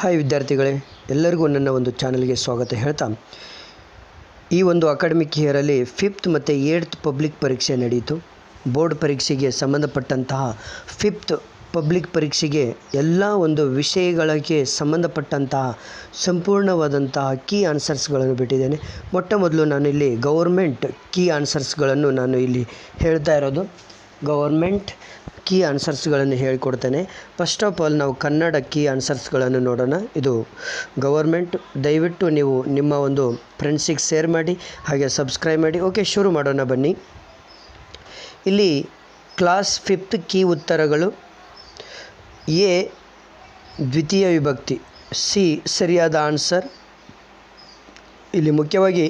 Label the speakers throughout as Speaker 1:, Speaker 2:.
Speaker 1: Hi ವಿದ್ಯಾರ್ಥಿಗಳೇ, ಎಲ್ಲರಿಗೂ ನನ್ನ ಒಂದು ಚಾನಲ್ಗೆ ಸ್ವಾಗತ ಹೇಳ್ತಾ. ಈ ಒಂದು ಅಕಾಡೆಮಿಕ್ ಇಯರಲ್ಲಿ ಫಿಫ್ತ್ ಮತ್ತು ಏಯ್ತ್ ಪಬ್ಲಿಕ್ ಪರೀಕ್ಷೆ ನಡೆಯಿತು ಬೋರ್ಡ್ ಪರೀಕ್ಷೆಗೆ ಸಂಬಂಧಪಟ್ಟಂತಹ ಫಿಫ್ತ್ ಪಬ್ಲಿಕ್ ಪರೀಕ್ಷೆಗೆ ಎಲ್ಲ ಒಂದು ವಿಷಯಗಳಿಗೆ ಸಂಬಂಧಪಟ್ಟಂತಹ ಸಂಪೂರ್ಣವಾದಂತಹ ಕೀ ಆನ್ಸರ್ಸ್ಗಳನ್ನು ಬಿಟ್ಟಿದ್ದೇನೆ. ಮೊಟ್ಟ ಮೊದಲು ನಾನು ಇಲ್ಲಿ ಗೌರ್ಮೆಂಟ್ ಕೀ ಆನ್ಸರ್ಸ್ಗಳನ್ನು ನಾನು ಇಲ್ಲಿ ಹೇಳ್ತಾ ಇರೋದು. ಗೌರ್ಮೆಂಟ್ ಕೀ ಆನ್ಸರ್ಸ್ಗಳನ್ನು ಹೇಳಿಕೊಡ್ತೇನೆ. ಫಸ್ಟ್ ಆಫ್ ಆಲ್ ನಾವು ಕನ್ನಡ ಕೀ ಆನ್ಸರ್ಸ್ಗಳನ್ನು ನೋಡೋಣ. ಇದು ಗವರ್ಮೆಂಟ್, ದಯವಿಟ್ಟು ನೀವು ನಿಮ್ಮ ಒಂದು ಫ್ರೆಂಡ್ಸಿಗೆ ಶೇರ್ ಮಾಡಿ, ಹಾಗೆ ಸಬ್ಸ್ಕ್ರೈಬ್ ಮಾಡಿ. ಓಕೆ ಶುರು ಮಾಡೋಣ ಬನ್ನಿ. ಇಲ್ಲಿ ಕ್ಲಾಸ್ ಫಿಫ್ತ್ ಕೀ ಉತ್ತರಗಳು. ಎ, ದ್ವಿತೀಯ ವಿಭಕ್ತಿ. ಸಿ, ಸರಿಯಾದ ಆನ್ಸರ್ ಇಲ್ಲಿ ಮುಖ್ಯವಾಗಿ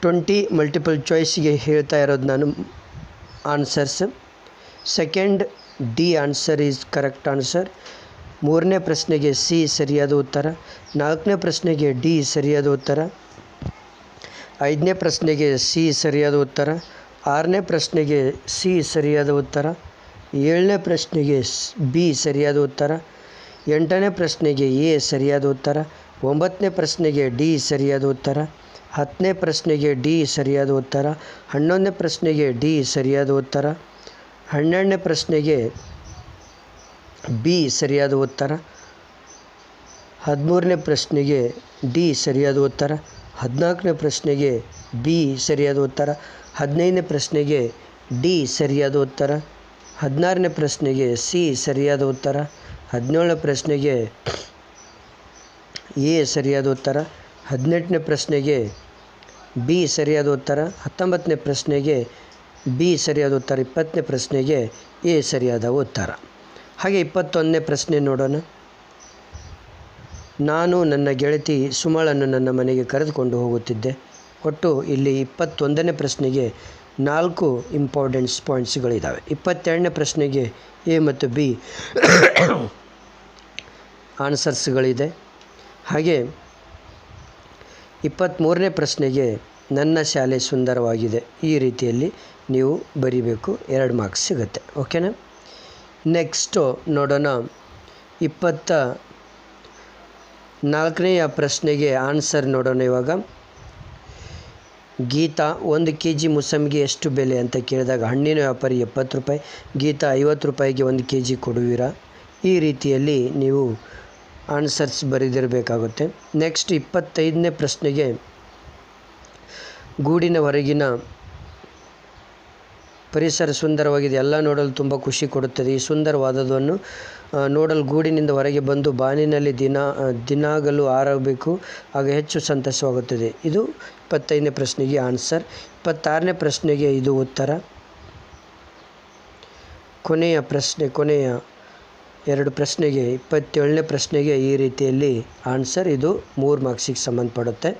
Speaker 1: ಟ್ವೆಂಟಿ ಮಲ್ಟಿಪಲ್ ಚಾಯ್ಸ್ಗೆ ಹೇಳ್ತಾ ಇರೋದು ನಾನು answers second D answer is correct answer ಮೂರನೇ ಪ್ರಶ್ನೆಗೆ ಸಿ ಸರಿಯಾದ ಉತ್ತರ. ನಾಲ್ಕನೇ ಪ್ರಶ್ನೆಗೆ ಡಿ ಸರಿಯಾದ ಉತ್ತರ. ಐದನೇ ಪ್ರಶ್ನೆಗೆ ಸಿ ಸರಿಯಾದ ಉತ್ತರ. ಆರನೇ ಪ್ರಶ್ನೆಗೆ ಸಿ ಸರಿಯಾದ ಉತ್ತರ. ಏಳನೇ ಪ್ರಶ್ನೆಗೆ ಬಿ ಸರಿಯಾದ ಉತ್ತರ. ಎಂಟನೇ ಪ್ರಶ್ನೆಗೆ ಎ ಸರಿಯಾದ ಉತ್ತರ. ಒಂಬತ್ತನೇ ಪ್ರಶ್ನೆಗೆ ಡಿ ಸರಿಯಾದ ಉತ್ತರ. ಹತ್ತನೇ ಪ್ರಶ್ನೆಗೆ ಡಿ ಸರಿಯಾದ ಉತ್ತರ. ಹನ್ನೊಂದನೇ ಪ್ರಶ್ನೆಗೆ ಡಿ ಸರಿಯಾದ ಉತ್ತರ. ಹನ್ನೆರಡನೇ ಪ್ರಶ್ನೆಗೆ ಬಿ ಸರಿಯಾದ ಉತ್ತರ? ಹದಿಮೂರನೇ ಪ್ರಶ್ನೆಗೆ ಡಿ ಸರಿಯಾದ ಉತ್ತರ? ಹದಿನಾಲ್ಕನೇ ಪ್ರಶ್ನೆಗೆ ಬಿ ಸರಿಯಾದ ಉತ್ತರ? ಹದಿನೈದನೇ ಪ್ರಶ್ನೆಗೆ ಡಿ ಸರಿಯಾದ ಉತ್ತರ? ಹದಿನಾರನೇ ಪ್ರಶ್ನೆಗೆ ಸಿ ಸರಿಯಾದ ಉತ್ತರ? ಹದಿನೇಳನೇ ಪ್ರಶ್ನೆಗೆ ಎ ಸರಿಯಾದ ಉತ್ತರ? ಹದಿನೆಂಟನೇ ಪ್ರಶ್ನೆಗೆ ಬಿ ಸರಿಯಾದ ಉತ್ತರ? ಹತ್ತೊಂಬತ್ತನೇ ಪ್ರಶ್ನೆಗೆ ಬಿ ಸರಿಯಾದ ಉತ್ತರ, ಇಪ್ಪತ್ತನೇ ಪ್ರಶ್ನೆಗೆ ಎ ಸರಿಯಾದ ಉತ್ತರ. ಹಾಗೆ ಇಪ್ಪತ್ತೊಂದನೇ ಪ್ರಶ್ನೆ ನೋಡೋಣ. ನಾನು ನನ್ನ ಗೆಳತಿ ಸುಮಳನ್ನು ನನ್ನ ಮನೆಗೆ ಕರೆದುಕೊಂಡು ಹೋಗುತ್ತಿದ್ದೆ. ಒಟ್ಟು ಇಲ್ಲಿ ಇಪ್ಪತ್ತೊಂದನೇ ಪ್ರಶ್ನೆಗೆ ನಾಲ್ಕು ಇಂಪಾರ್ಟೆಂಟ್ಸ್ ಪಾಯಿಂಟ್ಸ್ಗಳಿದ್ದಾವೆ ಇಪ್ಪತ್ತೆರಡನೇ ಪ್ರಶ್ನೆಗೆ ಎ ಮತ್ತು ಬಿ ಆನ್ಸರ್ಸ್ಗಳಿದೆ ಹಾಗೆ ಇಪ್ಪತ್ತ್ಮೂರನೇ ಪ್ರಶ್ನೆಗೆ ನನ್ನ ಶಾಲೆ ಸುಂದರವಾಗಿದೆ. ಈ ರೀತಿಯಲ್ಲಿ ನೀವು ಬರಿಬೇಕು ಎರಡು ಮಾರ್ಕ್ಸ್ ಸಿಗುತ್ತೆ, ಓಕೆನಾ? ನೆಕ್ಸ್ಟು ನೋಡೋಣ. ಇಪ್ಪತ್ತ ನಾಲ್ಕನೆಯ ಪ್ರಶ್ನೆಗೆ ಆನ್ಸರ್ ನೋಡೋಣ ಇವಾಗ. ಗೀತಾ, ಒಂದು ಕೆ ಜಿ ಮೂಸಂಬಿಗೆ ಎಷ್ಟು ಬೆಲೆ ಅಂತ ಕೇಳಿದಾಗ ಹಣ್ಣಿನ ವ್ಯಾಪಾರಿ ಎಪ್ಪತ್ತು ರೂಪಾಯಿ, ಗೀತಾ ಐವತ್ತು ರೂಪಾಯಿಗೆ ಒಂದು ಕೆ ಜಿ ಕೊಡುವಿರಾ? ಈ ರೀತಿಯಲ್ಲಿ ನೀವು ಆನ್ಸರ್ಸ್ ಬರೆದಿರಬೇಕಾಗುತ್ತೆ. ನೆಕ್ಸ್ಟ್ ಇಪ್ಪತ್ತೈದನೇ ಪ್ರಶ್ನೆಗೆ ಗೂಡಿನ ಹೊರಗಿನ ಪರಿಸರ ಸುಂದರವಾಗಿದೆ. ಎಲ್ಲ ನೋಡಲು ತುಂಬ ಖುಷಿ ಕೊಡುತ್ತದೆ. ಈ ಸುಂದರವಾದದನ್ನು ನೋಡಲು ಗೂಡಿನಿಂದ ಹೊರಗೆ ಬಂದು ಬಾನಿನಲ್ಲಿ ದಿನ ದಿನಾಗಲು ಆರಬೇಕು. ಆಗ ಹೆಚ್ಚು ಸಂತಸವಾಗುತ್ತದೆ. ಇದು ಇಪ್ಪತ್ತೈದನೇ ಪ್ರಶ್ನೆಗೆ ಆನ್ಸರ್. ಇಪ್ಪತ್ತಾರನೇ ಪ್ರಶ್ನೆಗೆ ಇದು ಉತ್ತರ. ಕೊನೆಯ ಪ್ರಶ್ನೆ, ಕೊನೆಯ ಎರಡು ಪ್ರಶ್ನೆಗೆ, ಇಪ್ಪತ್ತೇಳನೇ ಪ್ರಶ್ನೆಗೆ ಈ ರೀತಿಯಲ್ಲಿ ಆನ್ಸರ್. ಇದು ಮೂರು ಮಾರ್ಕ್ಸಿಗೆ ಸಂಬಂಧಪಡುತ್ತೆ.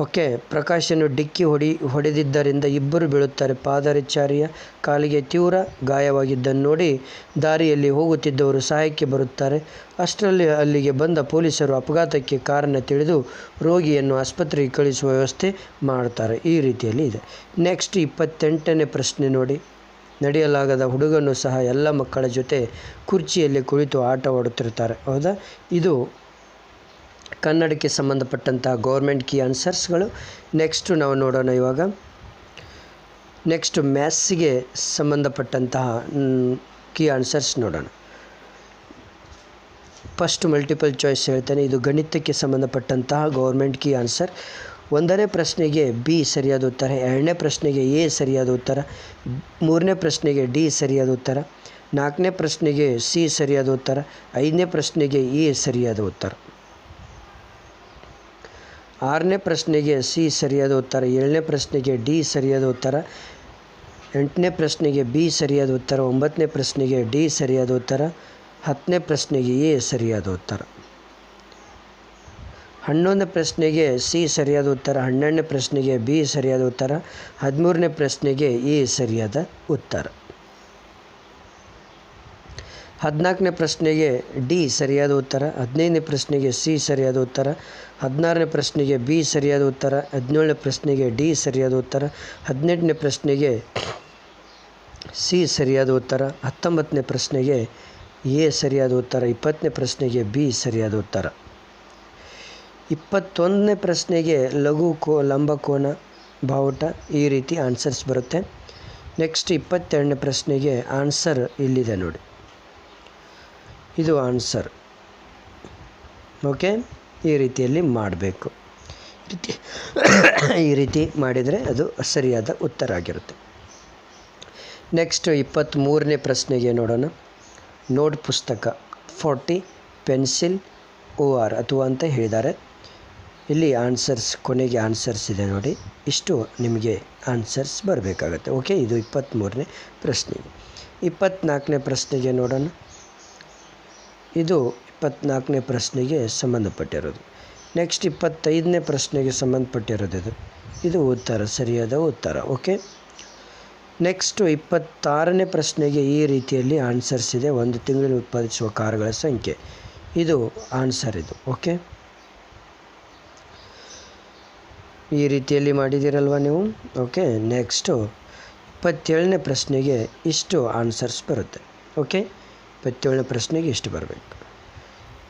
Speaker 1: ಓಕೆ, ಪ್ರಕಾಶನು ಡಿಕ್ಕಿ ಹೊಡಿ, ಹೊಡೆದಿದ್ದರಿಂದ ಇಬ್ಬರು ಬೀಳುತ್ತಾರೆ. ಪಾದಚಾರಿಯ ಕಾಲಿಗೆ ತೀವ್ರ ಗಾಯವಾಗಿದ್ದನ್ನು ನೋಡಿ ದಾರಿಯಲ್ಲಿ ಹೋಗುತ್ತಿದ್ದವರು ಸಹಾಯಕ್ಕೆ ಬರುತ್ತಾರೆ. ಅಷ್ಟರಲ್ಲಿ ಅಲ್ಲಿಗೆ ಬಂದ ಪೊಲೀಸರು ಅಪಘಾತಕ್ಕೆ ಕಾರಣ ತಿಳಿದು ರೋಗಿಯನ್ನು ಆಸ್ಪತ್ರೆಗೆ ಕಳಿಸುವ ವ್ಯವಸ್ಥೆ ಮಾಡ್ತಾರೆ. ಈ ರೀತಿಯಲ್ಲಿ ಇದೆ. ನೆಕ್ಸ್ಟ್ ಇಪ್ಪತ್ತೆಂಟನೇ ಪ್ರಶ್ನೆ ನೋಡಿ. ನಡೆಯಲಾಗದ ಹುಡುಗನು ಸಹ ಎಲ್ಲ ಮಕ್ಕಳ ಜೊತೆ ಕುರ್ಚಿಯಲ್ಲಿ ಕುಳಿತು ಆಟವಾಡುತ್ತಿರ್ತಾರೆ ಹೌದಾ? ಇದು ಕನ್ನಡಕ್ಕೆ ಸಂಬಂಧಪಟ್ಟಂತಹ ಗೌರ್ಮೆಂಟ್ ಕೀ ಆನ್ಸರ್ಸ್ಗಳು ನೆಕ್ಸ್ಟು ನಾವು ನೋಡೋಣ ಇವಾಗ. ನೆಕ್ಸ್ಟು ಮ್ಯಾಥ್ಸಿಗೆ ಸಂಬಂಧಪಟ್ಟಂತಹ ಕೀ ಆನ್ಸರ್ಸ್ ನೋಡೋಣ. ಫಸ್ಟ್ ಮಲ್ಟಿಪಲ್ ಚಾಯ್ಸ್ ಹೇಳ್ತೇನೆ. ಇದು ಗಣಿತಕ್ಕೆ ಸಂಬಂಧಪಟ್ಟಂತಹ ಗೌರ್ಮೆಂಟ್ ಕೀ ಆನ್ಸರ್ ಒಂದನೇ ಪ್ರಶ್ನೆಗೆ ಬಿ ಸರಿಯಾದ ಉತ್ತರ, ಎರಡನೇ ಪ್ರಶ್ನೆಗೆ ಎ ಸರಿಯಾದ ಉತ್ತರ, ಮೂರನೇ ಪ್ರಶ್ನೆಗೆ ಡಿ ಸರಿಯಾದ ಉತ್ತರ, ನಾಲ್ಕನೇ ಪ್ರಶ್ನೆಗೆ ಸಿ ಸರಿಯಾದ ಉತ್ತರ, ಐದನೇ ಪ್ರಶ್ನೆಗೆ ಎ ಸರಿಯಾದ ಉತ್ತರ. ಆರನೇ ಪ್ರಶ್ನೆಗೆ ಸಿ ಸರಿಯಾದ ಉತ್ತರ, ಏಳನೇ ಪ್ರಶ್ನೆಗೆ ಡಿ ಸರಿಯಾದ ಉತ್ತರ, ಎಂಟನೇ ಪ್ರಶ್ನೆಗೆ ಬಿ ಸರಿಯಾದ ಉತ್ತರ, ಒಂಬತ್ತನೇ ಪ್ರಶ್ನೆಗೆ ಡಿ ಸರಿಯಾದ ಉತ್ತರ, ಹತ್ತನೇ ಪ್ರಶ್ನೆಗೆ ಎ ಸರಿಯಾದ ಉತ್ತರ. ಹನ್ನೊಂದನೇ ಪ್ರಶ್ನೆಗೆ ಸಿ ಸರಿಯಾದ ಉತ್ತರ, ಹನ್ನೆರಡನೇ ಪ್ರಶ್ನೆಗೆ ಬಿ ಸರಿಯಾದ ಉತ್ತರ, ಹದಿಮೂರನೇ ಪ್ರಶ್ನೆಗೆ ಎ ಸರಿಯಾದ ಉತ್ತರ. ಹದಿನಾಲ್ಕನೇ ಪ್ರಶ್ನೆಗೆ ಡಿ ಸರಿಯಾದ ಉತ್ತರ, ಹದಿನೈದನೇ ಪ್ರಶ್ನೆಗೆ ಸಿ ಸರಿಯಾದ ಉತ್ತರ, ಹದಿನಾರನೇ ಪ್ರಶ್ನೆಗೆ ಬಿ ಸರಿಯಾದ ಉತ್ತರ, ಹದಿನೇಳನೇ ಪ್ರಶ್ನೆಗೆ ಡಿ ಸರಿಯಾದ ಉತ್ತರ, ಹದಿನೆಂಟನೇ ಪ್ರಶ್ನೆಗೆ ಸಿ ಸರಿಯಾದ ಉತ್ತರ, ಹತ್ತೊಂಬತ್ತನೇ ಪ್ರಶ್ನೆಗೆ ಎ ಸರಿಯಾದ ಉತ್ತರ, ಇಪ್ಪತ್ತನೇ ಪ್ರಶ್ನೆಗೆ ಬಿ ಸರಿಯಾದ ಉತ್ತರ. ಇಪ್ಪತ್ತೊಂದನೇ ಪ್ರಶ್ನೆಗೆ ಲಘು ಕೋ ಲಂಬಕೋನ ಬಾವುಟ ಈ ರೀತಿ ಆನ್ಸರ್ಸ್ ಬರುತ್ತೆ. ನೆಕ್ಸ್ಟ್ ಇಪ್ಪತ್ತೆರಡನೇ ಪ್ರಶ್ನೆಗೆ ಆನ್ಸರ್ ಇಲ್ಲಿದೆ ನೋಡಿ. ಇದು ಆನ್ಸರ್ ಓಕೆ ಈ ರೀತಿಯಲ್ಲಿ ಮಾಡಬೇಕು. ರೀತಿ ಈ ರೀತಿ ಮಾಡಿದರೆ ಅದು ಸರಿಯಾದ ಉತ್ತರ ಆಗಿರುತ್ತೆ. ನೆಕ್ಸ್ಟ್ ಇಪ್ಪತ್ತ್ಮೂರನೇ ಪ್ರಶ್ನೆಗೆ ನೋಡೋಣ. ನೋಟ್ ಪುಸ್ತಕ ಫೋರ್ಟಿ ಪೆನ್ಸಿಲ್ ಓ ಆರ್ ಅಥವಾ ಅಂತ ಹೇಳಿದ್ದಾರೆ. ಇಲ್ಲಿ ಆನ್ಸರ್ಸ್ ಕೊನೆಗೆ ಆನ್ಸರ್ಸ್ ಇದೆ ನೋಡಿ. ಇಷ್ಟು ನಿಮಗೆ ಆನ್ಸರ್ಸ್ ಬರಬೇಕಾಗತ್ತೆ. ಓಕೆ ಇದು ಇಪ್ಪತ್ತ್ಮೂರನೇ ಪ್ರಶ್ನೆ. ಇಪ್ಪತ್ತ್ನಾಲ್ಕನೇ ಪ್ರಶ್ನೆಗೆ ನೋಡೋಣ. ಇದು ಇಪ್ಪತ್ತ್ನಾಲ್ಕನೇ ಪ್ರಶ್ನೆಗೆ ಸಂಬಂಧಪಟ್ಟಿರೋದು. ನೆಕ್ಸ್ಟ್ ಇಪ್ಪತ್ತೈದನೇ ಪ್ರಶ್ನೆಗೆ ಸಂಬಂಧಪಟ್ಟಿರೋದು ಇದು. ಇದು ಉತ್ತರ, ಸರಿಯಾದ ಉತ್ತರ ಓಕೆ ನೆಕ್ಸ್ಟು ಇಪ್ಪತ್ತಾರನೇ ಪ್ರಶ್ನೆಗೆ ಈ ರೀತಿಯಲ್ಲಿ ಆನ್ಸರ್ಸ್ ಇದೆ. ಒಂದು ತಿಂಗಳಲ್ಲಿ ಉತ್ಪಾದಿಸುವ ಕಾರುಗಳ ಸಂಖ್ಯೆ. ಇದು ಆನ್ಸರ್ ಇದು ಓಕೆ ಈ ರೀತಿಯಲ್ಲಿ ಮಾಡಿದ್ದೀರಲ್ವ ನೀವು? ಓಕೆ ನೆಕ್ಸ್ಟು ಇಪ್ಪತ್ತೇಳನೇ ಪ್ರಶ್ನೆಗೆ ಇಷ್ಟು ಆನ್ಸರ್ಸ್ ಬರುತ್ತೆ ಓಕೆ ಇಪ್ಪತ್ತೇಳನೇ ಪ್ರಶ್ನೆಗೆ ಇಷ್ಟು ಬರಬೇಕು.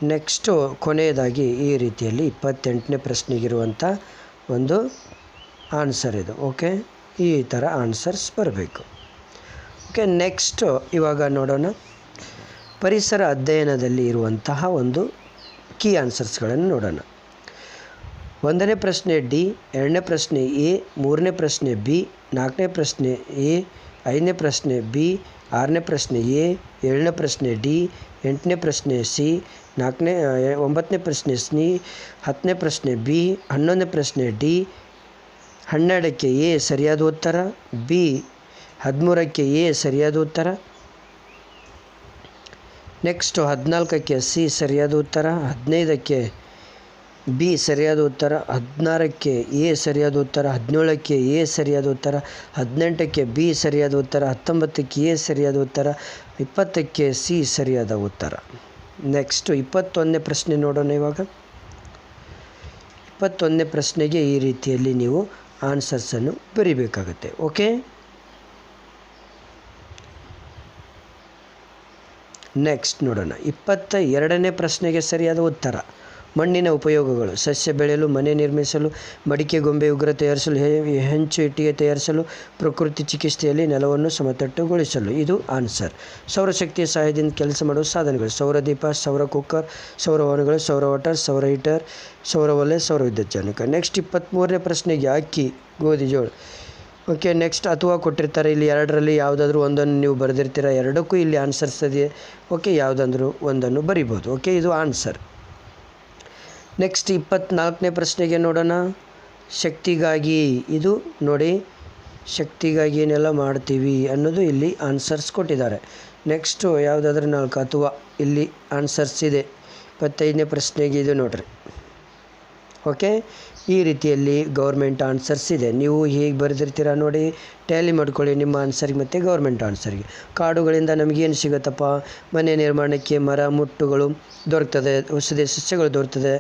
Speaker 1: ನೆಕ್ಸ್ಟು ಕೊನೆಯದಾಗಿ ಈ ರೀತಿಯಲ್ಲಿ ಇಪ್ಪತ್ತೆಂಟನೇ ಪ್ರಶ್ನೆಗಿರುವಂಥ ಒಂದು ಆನ್ಸರ್ ಇದು ಓಕೆ ಈ ಥರ ಆನ್ಸರ್ಸ್ ಬರಬೇಕು. ಓಕೆ ನೆಕ್ಸ್ಟು ಇವಾಗ ನೋಡೋಣ. ಪರಿಸರ ಅಧ್ಯಯನದಲ್ಲಿ ಇರುವಂತಹ ಒಂದು ಕೀ ಆನ್ಸರ್ಸ್ಗಳನ್ನು ನೋಡೋಣ. ಒಂದನೇ ಪ್ರಶ್ನೆ ಡಿ, ಎರಡನೇ ಪ್ರಶ್ನೆ ಎ, ಮೂರನೇ ಪ್ರಶ್ನೆ ಬಿ, ನಾಲ್ಕನೇ ಪ್ರಶ್ನೆ ಎ ಐದನೇ ಪ್ರಶ್ನೆ ಬಿ, ಆರನೇ ಪ್ರಶ್ನೆ ಎ, ಏಳನೇ ಪ್ರಶ್ನೆ ಡಿ, ಎಂಟನೇ ಪ್ರಶ್ನೆ ಸಿ, ನಾಲ್ಕನೇ ಒಂಬತ್ತನೇ ಪ್ರಶ್ನೆ ಸ್ನಿ ಹತ್ತನೇ ಪ್ರಶ್ನೆ ಬಿ, ಹನ್ನೊಂದನೇ ಪ್ರಶ್ನೆ ಡಿ. ಹನ್ನೆರಡಕ್ಕೆ ಎ ಸರಿಯಾದ ಉತ್ತರ? ಬಿ, ಹದಿಮೂರಕ್ಕೆ ಎ ಸರಿಯಾದ ಉತ್ತರ? ನೆಕ್ಸ್ಟು ಹದಿನಾಲ್ಕಕ್ಕೆ ಸಿ ಸರಿಯಾದ ಉತ್ತರ? ಹದಿನೈದಕ್ಕೆ ಬಿ ಸರಿಯಾದ ಉತ್ತರ ಹದಿನಾರಕ್ಕೆ, ಎ ಸರಿಯಾದ ಉತ್ತರ ಹದಿನೇಳಕ್ಕೆ, ಎ ಸರಿಯಾದ ಉತ್ತರ ಹದಿನೆಂಟಕ್ಕೆ, ಬಿ ಸರಿಯಾದ ಉತ್ತರ ಹತ್ತೊಂಬತ್ತಕ್ಕೆ, ಎ ಸರಿಯಾದ ಉತ್ತರ ಇಪ್ಪತ್ತಕ್ಕೆ, ಸಿ ಸರಿಯಾದ ಉತ್ತರ. ನೆಕ್ಸ್ಟು ಇಪ್ಪತ್ತೊಂದನೇ ಪ್ರಶ್ನೆ ನೋಡೋಣ ಇವಾಗ. ಇಪ್ಪತ್ತೊಂದನೇ ಪ್ರಶ್ನೆಗೆ ಈ ರೀತಿಯಲ್ಲಿ ನೀವು ಆನ್ಸರ್ಸನ್ನು ಬರಿಬೇಕಾಗುತ್ತೆ, ಓಕೆ? ನೆಕ್ಸ್ಟ್ ನೋಡೋಣ. ಇಪ್ಪತ್ತ ಎರಡನೇ ಪ್ರಶ್ನೆಗೆ ಸರಿಯಾದ ಉತ್ತರ. ಮಣ್ಣಿನ ಉಪಯೋಗಗಳು, ಸಸ್ಯ ಬೆಳೆಯಲು, ಮನೆ ನಿರ್ಮಿಸಲು, ಮಡಿಕೆ, ಗೊಂಬೆ, ಉಗ್ರ ತಯಾರಿಸಲು ಹೆಂಚು, ಇಟ್ಟಿಗೆ ತಯಾರಿಸಲು, ಪ್ರಕೃತಿ ಚಿಕಿತ್ಸೆಯಲ್ಲಿ ನೆಲವನ್ನು ಸಮತಟ್ಟುಗೊಳಿಸಲು. ಇದು ಆನ್ಸರ್. ಸೌರಶಕ್ತಿಯ ಸಹಾಯದಿಂದ ಕೆಲಸ ಮಾಡುವ ಸಾಧನಗಳು. ಸೌರ ದೀಪ, ಸೌರ ಕುಕ್ಕರ್, ಸೌರ ವಾಹನಗಳು, ಸೌರ ವಾಟರ್, ಸೌರ ಹೀಟರ್, ಸೌರ ಒಲೆ, ಸೌರ ವಿದ್ಯುತ್ ಜನಕ ನೆಕ್ಸ್ಟ್ ಇಪ್ಪತ್ತ್ಮೂರನೇ ಪ್ರಶ್ನೆಗೆ ಅಕ್ಕಿ, ಗೋಧಿ, ಜೋಳ. ಓಕೆ, ನೆಕ್ಸ್ಟ್ ಅಥವಾ ಕೊಟ್ಟಿರ್ತಾರೆ. ಇಲ್ಲಿ ಎರಡರಲ್ಲಿ ಯಾವುದಾದ್ರೂ ಒಂದನ್ನು ನೀವು ಬರೆದಿರ್ತೀರ? ಎರಡಕ್ಕೂ ಇಲ್ಲಿ ಆನ್ಸರ್ಸ್ ಇದೆ ಓಕೆ, ಯಾವುದಾದ್ರೂ ಒಂದನ್ನು ಬರಿಬೋದು. ಓಕೆ, ಇದು ಆನ್ಸರ್. ನೆಕ್ಸ್ಟ್ ಇಪ್ಪತ್ತ್ನಾಲ್ಕನೇ ಪ್ರಶ್ನೆಗೆ ನೋಡೋಣ. ಶಕ್ತಿಗಾಗಿ ಇದು ನೋಡಿ, ಶಕ್ತಿಗಾಗಿ ಏನೆಲ್ಲ ಮಾಡ್ತೀವಿ ಅನ್ನೋದು ಇಲ್ಲಿ ಆನ್ಸರ್ಸ್ ಕೊಟ್ಟಿದ್ದಾರೆ. ನೆಕ್ಸ್ಟು ಯಾವುದಾದ್ರೂ ನಾಲ್ಕು ಅಥವಾ ಇಲ್ಲಿ ಆನ್ಸರ್ಸ್ ಇದೆ. ಇಪ್ಪತ್ತೈದನೇ ಪ್ರಶ್ನೆಗೆ ಇದು ನೋಡ್ರಿ. ಓಕೆ ಈ ರೀತಿಯಲ್ಲಿ ಗೌರ್ಮೆಂಟ್ ಆನ್ಸರ್ಸ್ ಇದೆ. ನೀವು ಹೇಗೆ ಬರೆದಿರ್ತೀರ ನೋಡಿ. ಟ್ಯಾಲಿ ಮಾಡ್ಕೊಳ್ಳಿ ನಿಮ್ಮ ಆನ್ಸರ್ಗೆ ಮತ್ತು ಗೌರ್ಮೆಂಟ್ ಆನ್ಸರಿಗೆ. ಕಾಡುಗಳಿಂದ ನಮಗೇನು ಸಿಗುತ್ತಪ್ಪ? ಮನೆ ನಿರ್ಮಾಣಕ್ಕೆ ಮರ, ಮುಟ್ಟುಗಳು ದೊರಕ್ತದೆ ಔಷಧಿ ಸಸ್ಯಗಳು ದೊರೆತದೆ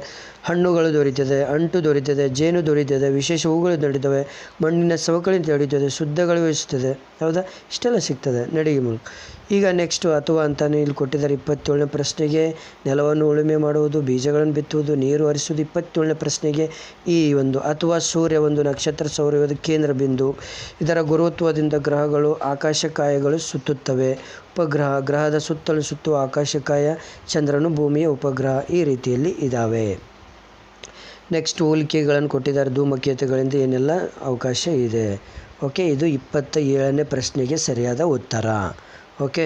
Speaker 1: ಹಣ್ಣುಗಳು ದೊರೀತದೆ ಅಂಟು ದೊರೀತದೆ ಜೇನು ದೊರೀತದೆ ವಿಶೇಷ ಹೂಗಳು ದೊರೀತವೆ ಮಣ್ಣಿನ ಸವಕಳಿ ದೊರೀತದೆ ಶುದ್ಧಗಳು ಇರ್ತದೆ ಹೌದಾ? ಇಷ್ಟೆಲ್ಲ ಸಿಗ್ತದೆ ನಡಿಗೆ ಮೂಲಕ. ಈಗ ನೆಕ್ಸ್ಟು ಅಥವಾ ಅಂತಾನೆ ಇಲ್ಲಿ ಕೊಟ್ಟಿದ್ದಾರೆ ಇಪ್ಪತ್ತೇಳನೇ ಪ್ರಶ್ನೆಗೆ. ನೆಲವನ್ನು ಉಳುಮೆ ಮಾಡುವುದು, ಬೀಜಗಳನ್ನು ಬಿತ್ತುವುದು, ನೀರು ಹರಿಸುವುದು ಇಪ್ಪತ್ತೇಳನೇ ಪ್ರಶ್ನೆಗೆ. ಈ ಒಂದು ಅಥವಾ ಸೂರ್ಯ ಒಂದು ನಕ್ಷತ್ರ ಸೌರ್ಯದ ಕೇಂದ್ರ ಬಿಂದು. ಇದರ ಗುರುತ್ವದಿಂದ ಗ್ರಹಗಳು ಆಕಾಶಕಾಯಗಳು ಸುತ್ತುತ್ತವೆ. ಉಪಗ್ರಹ, ಗ್ರಹದ ಸುತ್ತಲೂ ಸುತ್ತುವ ಆಕಾಶಕಾಯ, ಚಂದ್ರನು ಭೂಮಿಯ ಉಪಗ್ರಹ ಈ ರೀತಿಯಲ್ಲಿ ಇದ್ದಾವೆ ನೆಕ್ಸ್ಟ್ ಹೋಲಿಕೆಗಳನ್ನು ಕೊಟ್ಟಿದ್ದಾರೆ. ಧೂಮಕೇತುಗಳಿಂದ ಏನೆಲ್ಲ ಅವಕಾಶ ಇದೆ? ಓಕೆ ಇದು ಇಪ್ಪತ್ತ ಏಳನೇ ಪ್ರಶ್ನೆಗೆ ಸರಿಯಾದ ಉತ್ತರ. ಓಕೆ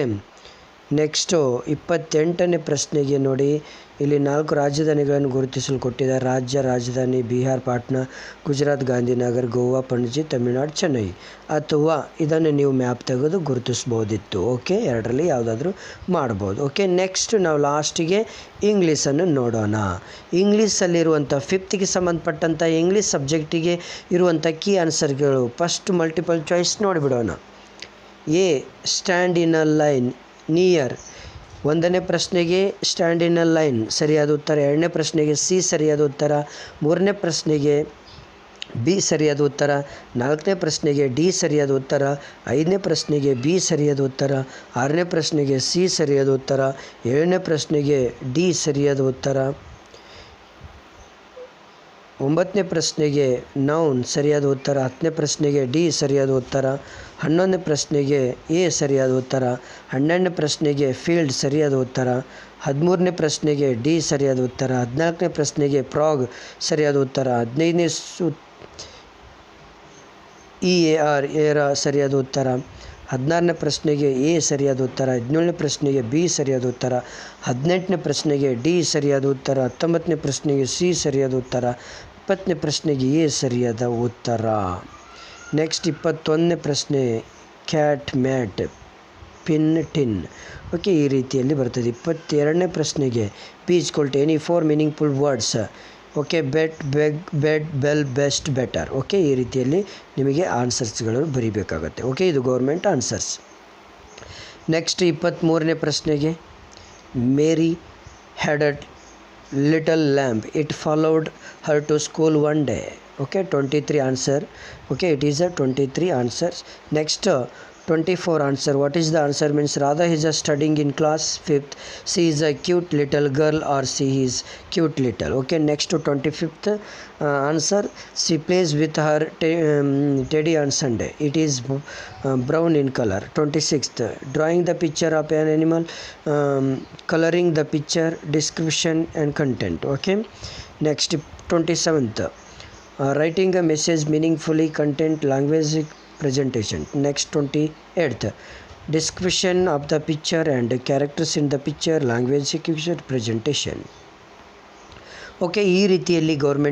Speaker 1: ನೆಕ್ಸ್ಟು ಇಪ್ಪತ್ತೆಂಟನೇ ಪ್ರಶ್ನೆಗೆ ನೋಡಿ. ಇಲ್ಲಿ ನಾಲ್ಕು ರಾಜಧಾನಿಗಳನ್ನು ಗುರುತಿಸಲು ಕೊಟ್ಟಿದ್ದಾರೆ ರಾಜ್ಯ ರಾಜಧಾನಿ ಬಿಹಾರ್, ಪಾಟ್ನಾ, ಗುಜರಾತ್, ಗಾಂಧಿನಗರ್, ಗೋವಾ, ಪಣಜಿ, ತಮಿಳುನಾಡು, ಚೆನ್ನೈ. ಅಥವಾ ಇದನ್ನು ನೀವು ಮ್ಯಾಪ್ ತೆಗೆದು ಗುರುತಿಸ್ಬೋದಿತ್ತು. ಓಕೆ, ಎರಡರಲ್ಲಿ ಯಾವುದಾದ್ರೂ ಮಾಡ್ಬೋದು. ಓಕೆ ನೆಕ್ಸ್ಟ್ ನಾವು ಲಾಸ್ಟಿಗೆ ಇಂಗ್ಲೀಷನ್ನು ನೋಡೋಣ. ಇಂಗ್ಲೀಷಲ್ಲಿರುವಂಥ ಫಿಫ್ತ್ಗೆ ಸಂಬಂಧಪಟ್ಟಂಥ ಇಂಗ್ಲೀಷ್ ಸಬ್ಜೆಕ್ಟಿಗೆ ಇರುವಂಥ ಕೀ ಆನ್ಸರ್ಗಳು first multiple choice ನೋಡಿಬಿಡೋಣ. A stand in a line near ಒಂದನೇ ಪ್ರಶ್ನೆಗೆ ಸ್ಟ್ಯಾಂಡ್ ಇನ್ ಅ ಲೈನ್ ಸರಿಯಾದ ಉತ್ತರ. ಎರಡನೇ ಪ್ರಶ್ನೆಗೆ ಸಿ ಸರಿಯಾದ ಉತ್ತರ. ಮೂರನೇ ಪ್ರಶ್ನೆಗೆ ಬಿ ಸರಿಯಾದ ಉತ್ತರ. ನಾಲ್ಕನೇ ಪ್ರಶ್ನೆಗೆ ಡಿ ಸರಿಯಾದ ಉತ್ತರ. ಐದನೇ ಪ್ರಶ್ನೆಗೆ ಬಿ ಸರಿಯಾದ ಉತ್ತರ. ಆರನೇ ಪ್ರಶ್ನೆಗೆ ಸಿ ಸರಿಯಾದ ಉತ್ತರ. ಏಳನೇ ಪ್ರಶ್ನೆಗೆ ಡಿ ಸರಿಯಾದ ಉತ್ತರ. ಒಂಬತ್ತನೇ ಪ್ರಶ್ನೆಗೆ ನೌನ್ ಸರಿಯಾದ ಉತ್ತರ, ಹತ್ತನೇ ಪ್ರಶ್ನೆಗೆ ಡಿ ಸರಿಯಾದ ಉತ್ತರ, ಹನ್ನೊಂದನೇ ಪ್ರಶ್ನೆಗೆ ಎ ಸರಿಯಾದ ಉತ್ತರ, ಹನ್ನೆರಡನೇ ಪ್ರಶ್ನೆಗೆ ಫೀಲ್ಡ್ ಸರಿಯಾದ ಉತ್ತರ, ಹದಿಮೂರನೇ ಪ್ರಶ್ನೆಗೆ ಡಿ ಸರಿಯಾದ ಉತ್ತರ, ಹದಿನಾಲ್ಕನೇ ಪ್ರಶ್ನೆಗೆ ಪ್ರಾಗ್ ಸರಿಯಾದ ಉತ್ತರ, ಹದಿನೈದನೇ ಸು ಇ ಎ ಆರ್ ಏರ ಸರಿಯಾದ ಉತ್ತರ? ಹದಿನಾರನೇ ಪ್ರಶ್ನೆಗೆ ಎ ಸರಿಯಾದ ಉತ್ತರ, ಹದಿನೇಳನೇ ಪ್ರಶ್ನೆಗೆ ಬಿ ಸರಿಯಾದ ಉತ್ತರ, ಹದಿನೆಂಟನೇ ಪ್ರಶ್ನೆಗೆ ಡಿ ಸರಿಯಾದ ಉತ್ತರ, ಹತ್ತೊಂಬತ್ತನೇ ಪ್ರಶ್ನೆಗೆ ಸಿ ಸರಿಯಾದ ಉತ್ತರ, ಇಪ್ಪತ್ತನೇ ಪ್ರಶ್ನೆಗೆ ಎ ಸರಿಯಾದ ಉತ್ತರ. ನೆಕ್ಸ್ಟ್ ಇಪ್ಪತ್ತೊಂದನೇ ಪ್ರಶ್ನೆ cat mat pin tin okay ಈ ರೀತಿಯಲ್ಲಿ ಬರ್ತದೆ. ಇಪ್ಪತ್ತೆರಡನೇ ಪ್ರಶ್ನೆಗೆ P ಕೊಲ್ಟ್ any four meaningful words okay bet beg bed bell best better okay ಈ ರೀತಿಯಲ್ಲಿ ನಿಮಗೆ ಆನ್ಸರ್ಸ್ಗಳನ್ನು ಬರೀಬೇಕಾಗತ್ತೆ. ಓಕೆ ಇದು ಗೌರ್ಮೆಂಟ್ ಆನ್ಸರ್ಸ್ ನೆಕ್ಸ್ಟ್ ಇಪ್ಪತ್ತ್ಮೂರನೇ ಪ್ರಶ್ನೆಗೆ Mary had a little lamp it followed her to school one day okay twenty three answer okay it is a twenty three answers next 24 answer. What is the answer means radha is just studying in class 5th she is a cute little girl or she is cute little. Okay next to 25th uh, answer. She plays with her um, teddy on sunday. It is uh, brown in color. 26th drawing the picture of an animal um, coloring the picture description and content. Okay next 27th uh, writing a message meaningfully content language presentation next 28th description of the picture and characters in the picture language presentation okay ಈ ರೀತಿಯಲ್ಲಿ government